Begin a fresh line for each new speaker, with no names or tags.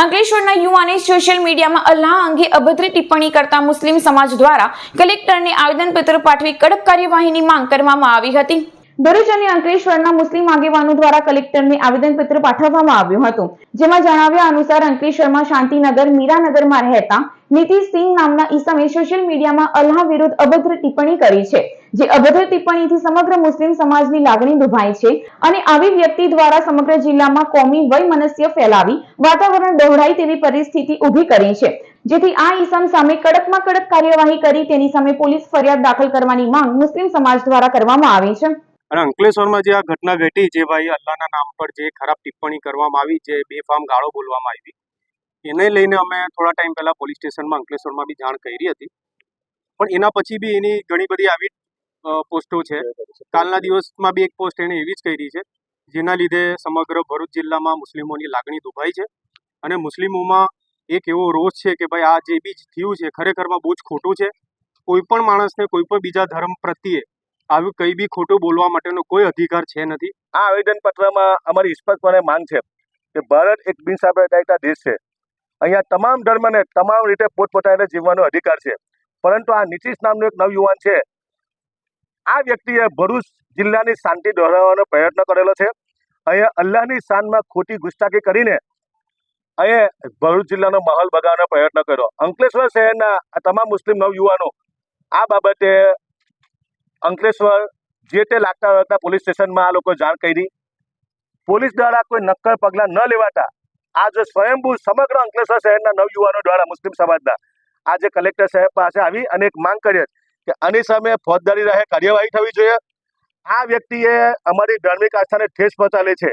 અંકલેશ્વરના યુવાને સોશિયલ મીડિયામાં અલ્લાહ અંગે અભદ્ર ટિપ્પણી કરતા મુસ્લિમ સમાજ દ્વારા કલેક્ટરને આવેદનપત્ર પાઠવી કડક કાર્યવાહીની માંગ કરવામાં આવી હતી. ભરૂચ અને અંકલેશ્વરના મુસ્લિમ આગેવાનો દ્વારા કલેક્ટરને આવેદનપત્ર પાઠવવામાં આવ્યું હતું. જેમાં જણાવ્યા અનુસાર અંકલેશ્વરમાં શાંતિનગર, મીરાનગરમાં રહેતા નીતિશ સિંહ નામના ઈસમે સોશિયલ મીડિયામાં અલ્લાહ વિરુદ્ધ અભદ્ર ટિપ્પણી કરી છે. જે અભદ્ર ટિપ્પણીથી સમગ્ર મુસ્લિમ સમાજની લાગણી દુભાઈ છે અને આવી વ્યક્તિ દ્વારા સમગ્ર જિલ્લામાં કોમી વયમનસ્ય ફેલાવી વાતાવરણ ડહોળાય તેવી પરિસ્થિતિ ઊભી કરી છે. જેથી આ ઈસમ સામે કડકમાં કડક કાર્યવાહી કરી તેની સામે પોલીસ ફરિયાદ દાખલ કરવાની માંગ મુસ્લિમ સમાજ દ્વારા કરવામાં આવી છે.
અને અંકલેશ્વરમાં જે આ ઘટના ઘટી જે ભાઈ અલ્લાહના નામ પર જે ખરાબ ટિપ્પણી કરવામાં આવી, જે બેફામ ગાળો બોલવામાં આવી, એને લઈને અમે થોડા ટાઈમ પહેલા પોલીસ સ્ટેશનમાં અંકલેશ્વરમાં બી જાણ કરી હતી. પણ એના પછી બી એની ઘણી બધી આવી પોસ્ટો છે. કાલના દિવસમાં બી એક પોસ્ટ એને એવી જ કરી છે જેના લીધે સમગ્ર ભરૂચ જિલ્લામાં મુસ્લિમોની લાગણી દુભાઈ છે. અને મુસ્લિમોમાં એક એવો રોષ છે કે ભાઈ આ જે બી થયું છે ખરેખરમાં બહુ જ ખોટું છે. કોઈ પણ માણસને કોઈ પણ બીજા ધર્મ પ્રત્યે આવું કંઈ બી ખોટું બોલવા માટેનો કોઈ અધિકાર છે નથી.
આ આવેદન પત્રમાં અમારી સ્પષ્ટપણે માંગ છે કે ભારત એક બિનસાંપ્રદાયિકતા દેશ છે. અહીંયા તમામ ધર્મને તમામ રીતે પોતપોતાને જીવવાનો અધિકાર છે. પરંતુ આ નીતિશ નામનો એક નવયુવાન છે આ વ્યક્તિએ ભરૂચ જિલ્લાની શાંતિ દોહરાવવાનો પ્રયત્ન કરેલો છે. અહીંયા અલ્લાહની શાનમાં ખોટી ગુસ્તાખી કરીને અહીંયા ભરૂચ જિલ્લાનો માહોલ બગાડવાનો પ્રયત્ન કર્યો. અંકલેશ્વર શહેરના તમામ મુસ્લિમ નવયુવાનો આ બાબતે અંકલેશ્વર જે તે લાગતા વળગતા પોલીસ સ્ટેશનમાં આ લોકો જાણ કરી. પોલીસ દ્વારા કોઈ નક્કર પગલાં ન લેવાતા આજે સ્વયંભૂ સમગ્ર અંકલેશ્વર શહેરના નવયુવાનો દ્વારા મુસ્લિમ સમાજના આજે કલેક્ટર સાહેબ પાસે આવી અને એક માંગ કરી. કે આની સામે ફોજદારી રહે કાર્યવાહી થવી જોઈએ. આ વ્યક્તિએ અમારી ધાર્મિક આસ્થાને ઠેસ પહોંચાડી છે.